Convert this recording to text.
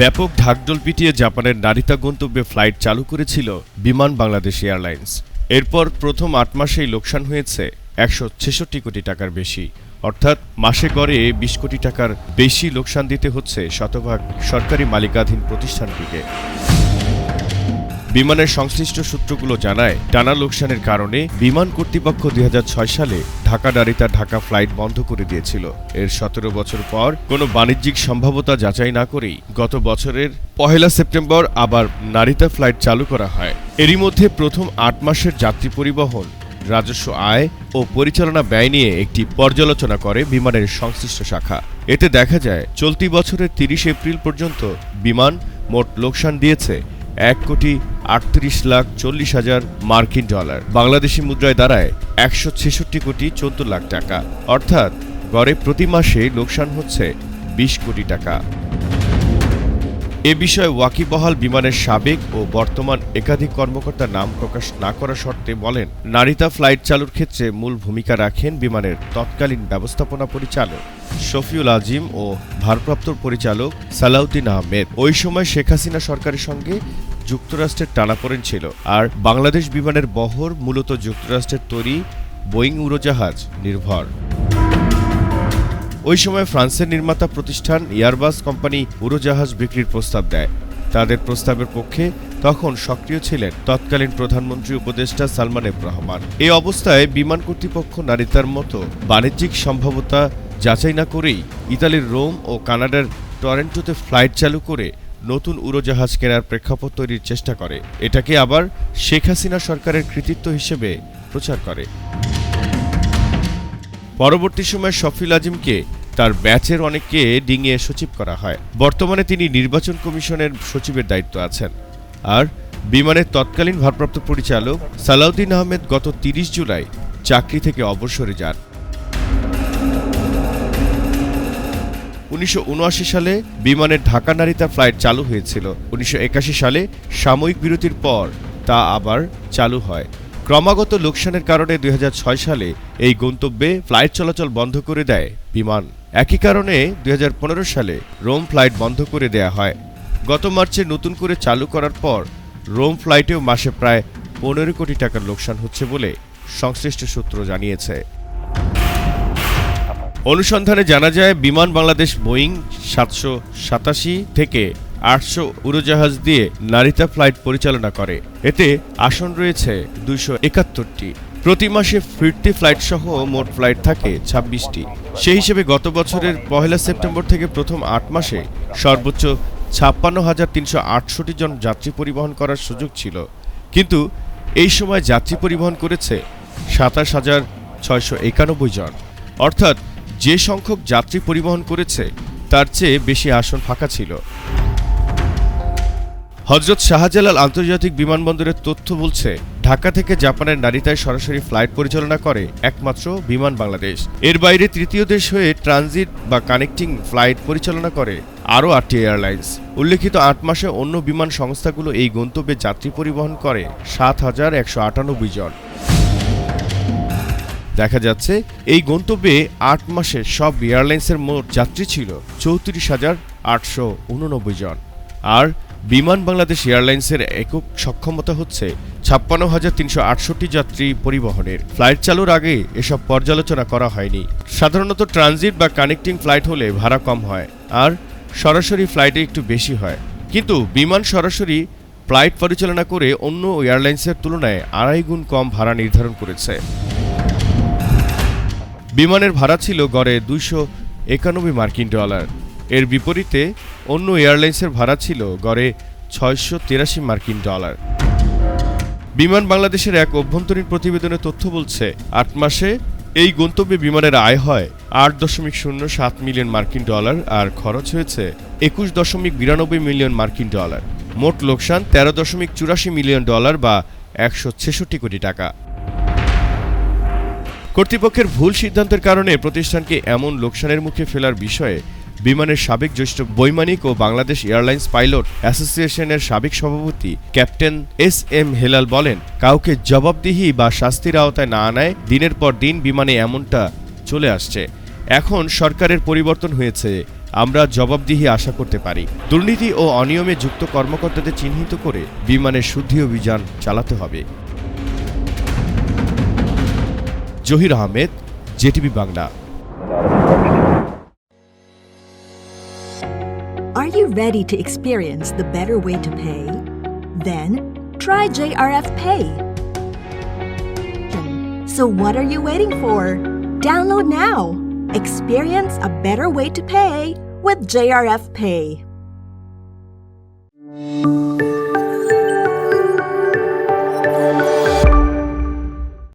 ব্যাপক ঢাকঢোল পিটিয়ে জাপানের নারিতা গন্তব্যে ফ্লাইট চালু করেছিল বিমান বাংলাদেশ এয়ারলাইন্স। এরপর প্রথম আট মাসেই লোকসান হয়েছে একশো ছেষট্টি কোটি টাকার বেশি। অর্থাৎ মাসে গড়ে বিশ কোটি টাকার বেশি লোকসান দিতে হচ্ছে শতভাগ সরকারি মালিকাধীন প্রতিষ্ঠানটিকে। বিমানের সংশ্লিষ্ট সূত্রগুলো জানায়, টানা লোকসানের কারণে বিমান কর্তৃপক্ষ দুই হাজার ছয় সালে ঢাকা নারিতা ঢাকা ফ্লাইট বন্ধ করে দিয়েছিল। এর সতেরো বছর পর কোনো বাণিজ্যিক সম্ভাব্যতা যাচাই না করেই গত বছরের পহেলা সেপ্টেম্বর আবার নারিতা ফ্লাইট চালু করা হয়। এরই মধ্যে প্রথম আট মাসের যাত্রী পরিবহন, রাজস্ব আয় ও পরিচালনা ব্যয় নিয়ে একটি পর্যালোচনা করে বিমানের সংশ্লিষ্ট শাখা। এতে দেখা যায়, চলতি বছরের তিরিশ এপ্রিল পর্যন্ত বিমান মোট লোকসান দিয়েছে এক কোটি আটত্রিশ লাখ চল্লিশ হাজার মার্কিন ডলার। বাংলাদেশি মুদ্রায় দাঁড়ায় একশো ছেষট্টি কোটি চোদ্দ লাখ টাকা। অর্থাৎ গড়ে প্রতি মাসে লোকসান হচ্ছে বিশ কোটি টাকা। এ বিষয়ে ওয়াকিবহাল বিমানের সাবেক ও বর্তমান একাধিক কর্মকর্তার নাম প্রকাশ না করা শর্তে বলেন নারিতা ফ্লাইট চালুর ক্ষেত্রে মূল ভূমিকা রাখেন বিমানের তৎকালীন ব্যবস্থাপনা পরিচালক শফিউল আজিম ও ভারপ্রাপ্ত পরিচালক সালাউদ্দিন আহমেদ। ওই সময় শেখ হাসিনা সরকারের সঙ্গে যুক্তরাষ্ট্রের টানাপোড়েন ছিল। আর বাংলাদেশ বিমানের বহর মূলত যুক্তরাষ্ট্রের তৈরি বোয়িং উড়োজাহাজ নির্ভর। ওই সময় ফ্রান্সের নির্মাতা প্রতিষ্ঠান এয়ারবাস কোম্পানি উড়োজাহাজ বিক্রির প্রস্তাব দেয়। তাদের প্রস্তাবের পক্ষে তখন সক্রিয় ছিলেন তৎকালীন প্রধানমন্ত্রী উপদেষ্টা সালমান এফ রহমান। এই অবস্থায় বিমান কর্তৃপক্ষ নারিতার মতো বাণিজ্যিক সম্ভাবতা যাচাই না করেই ইতালির রোম ও কানাডার টরেন্টোতে ফ্লাইট চালু করে নতুন উড়োজাহাজ কেনার প্রেক্ষাপট তৈরির চেষ্টা করে। এটাকে আবার শেখ হাসিনা সরকারের কৃতিত্ব হিসেবে প্রচার করে। পরবর্তী সময়ে শফিল আজিমকে তার ব্যাচের অনেককে ডিঙিয়ে সচিব করা হয়। বর্তমানে তিনি নির্বাচন কমিশনের সচিবের দায়িত্ব আছেন। আর বিমানের তৎকালীন ভারপ্রাপ্ত পরিচালক সালাউদ্দিন আহমেদ গত তিরিশ জুলাই চাকরি থেকে অবসরে যান। উনিশশো উনআশি সালে বিমানের ঢাকা নারিতা ফ্লাইট চালু হয়েছিল। উনিশশো একাশি সালে সাময়িক বিরতির পর তা আবার চালু হয়। ক্রমাগত লোকসানের কারণে দুই হাজার ছয় সালে এই গন্তব্যে ফ্লাইট চলাচল বন্ধ করে দেয় বিমান। একই কারণে দুই হাজার পনেরো সালে রোম ফ্লাইট বন্ধ করে দেয়া হয়। গত মার্চে নতুন করে চালু করার পর রোম ফ্লাইটেও মাসে প্রায় পনেরো কোটি টাকার লোকসান হচ্ছে বলে সংশ্লিষ্ট সূত্র জানিয়েছে। অনুসন্ধানে জানা যায়, বিমান বাংলাদেশ বোয়িং সাতশো সাতাশি থেকে আটশো উড়োজাহাজ দিয়ে নারিতা ফ্লাইট পরিচালনা করে। এতে আসন রয়েছে দুইশো একাত্তরটি। প্রতি মাসে ফিরতি ফ্লাইট সহ মোট ফ্লাইট থাকে ছাব্বিশটি। সেই হিসেবে গত বছরের পহেলা সেপ্টেম্বর থেকে প্রথম আট মাসে সর্বোচ্চ ছাপ্পান্ন হাজার তিনশো আটষট্টি জন যাত্রী পরিবহন করার সুযোগ ছিল। কিন্তু এই সময় যাত্রী পরিবহন করেছে সাতাশ হাজার ছয়শো একানব্বই জন। অর্থাৎ যে সংখ্যক যাত্রী পরিবহন করেছে, তার চেয়ে বেশি আসন ফাঁকা ছিল। হজরত শাহজালাল আন্তর্জাতিক বিমানবন্দরের তথ্য বলছে, ঢাকা থেকে জাপানের নারিতায় সরাসরি ফ্লাইট পরিচালনা করে একমাত্র বিমান বাংলাদেশ। এর বাইরে তৃতীয় দেশ হয়ে ট্রানজিট বা কানেক্টিং ফ্লাইট পরিচালনা করে আরও আটটি এয়ারলাইন্স। উল্লেখিত আট মাসে অন্য বিমান সংস্থাগুলো এই গন্তব্যে যাত্রী পরিবহন করে সাত হাজার একশো আটানব্বই জন। দেখা যাচ্ছে, এই গন্তব্যে আট মাসে সব এয়ারলাইন্সের মোট যাত্রী ছিল চৌত্রিশ হাজার আটশো উননব্বই জন। আর বিমান বাংলাদেশ এয়ারলাইন্সের একক সক্ষমতা হচ্ছে ছাপ্পান্ন হাজার তিনশো আটষট্টি যাত্রী পরিবহনের। ফ্লাইট চালুর আগে এসব পর্যালোচনা করা হয়নি। সাধারণত ট্রানজিট বা কানেক্টিং ফ্লাইট হলে ভাড়া কম হয়, আর সরাসরি ফ্লাইটে একটু বেশি হয়। কিন্তু বিমান সরাসরি ফ্লাইট পরিচালনা করে অন্য এয়ারলাইন্সের তুলনায় আড়াই গুণ কম ভাড়া নির্ধারণ করেছে। বিমানের ভাড়া ছিল গড়ে দুইশো একানব্বই মার্কিন ডলার। এর বিপরীতে অন্য এয়ারলাইন্সের ভাড়া ছিল গড়ে ছয়শো তিরাশি মার্কিন ডলার। বিমান বাংলাদেশের এক অভ্যন্তরীণ প্রতিবেদনের তথ্য বলছে, আট মাসে এই গন্তব্যে বিমানের আয় হয় আট দশমিক শূন্য সাত মিলিয়ন মার্কিন ডলার আর খরচ হয়েছে একুশ দশমিক বিরানব্বই মিলিয়ন মার্কিন ডলার। মোট লোকসান তেরো দশমিক চুরাশি মিলিয়ন ডলার বা একশো ছেষট্টি কোটি টাকা। কর্তৃপক্ষের ভুল সিদ্ধান্তের কারণে প্রতিষ্ঠানকে এমন লোকসানের মুখে ফেলার বিষয়ে বিমানের সাবেক জ্যেষ্ঠ বৈমানিক ও বাংলাদেশ এয়ারলাইন্স পাইলট অ্যাসোসিয়েশনের সাবেক সভাপতি ক্যাপ্টেন এস এম হেলাল বলেন, কাউকে জবাবদিহি বা শাস্তির আওতায় না আনায় দিনের পর দিন বিমানে এমনটা চলে আসছে। এখন সরকারের পরিবর্তন হয়েছে, আমরা জবাবদিহি আশা করতে পারি। দুর্নীতি ও অনিয়মে যুক্ত কর্মকর্তাদের চিহ্নিত করে বিমানের শুদ্ধি অভিযান চালাতে হবে। Zahir Ahmed JTV Bangla Are you ready to experience the better way to pay? Then try JRF Pay. So what are you waiting for? Download now. Experience a better way to pay with JRF Pay.